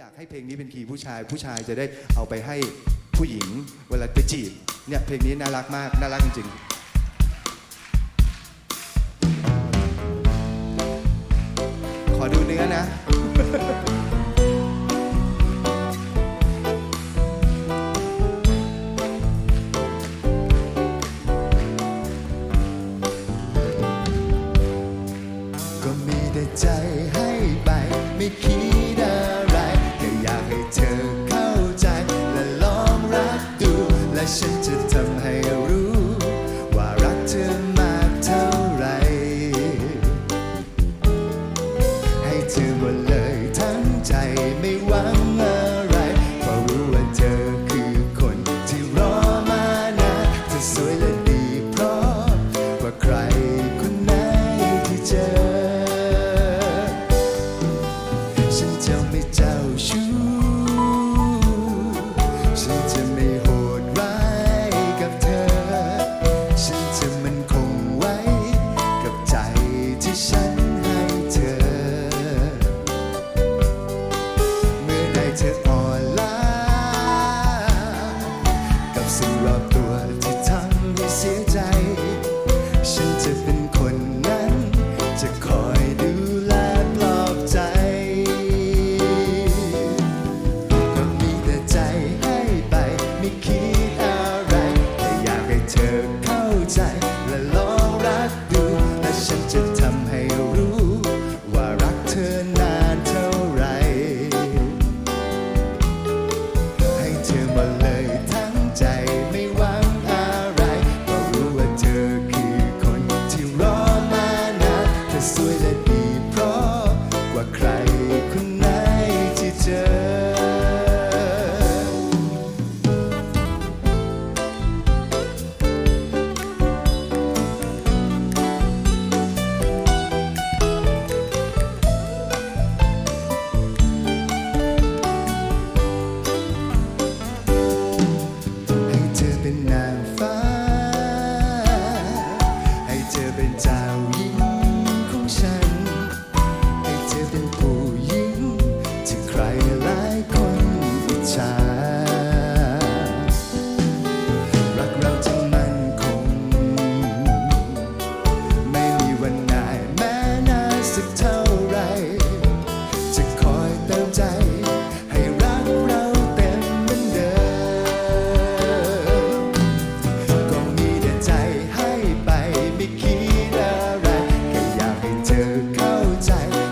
อยากให้เพลงนี้เป็นคีย์ผู้ชายผู้ชายจะได้เอาไปให้ผู้หญิงเวลาไปจีบเนี่ยเพลงนี้น่ารักมากน่ารักจริงๆขอดูเนื้อนะ ก็มีแต่ใจให้ไปไม่คิด เธอเข้าใจ และลองรักดู และฉันจะทำให้รู้ ว่ารักเธอมากเท่าไร ให้เธอหมดเลยทั้งใจไม่หวังอะไรเพราะรู้ว่าเธอคือคนที่รอมานานเธอสวยและดีเพราะว่าใครคนไหนที่เจอ city. เข้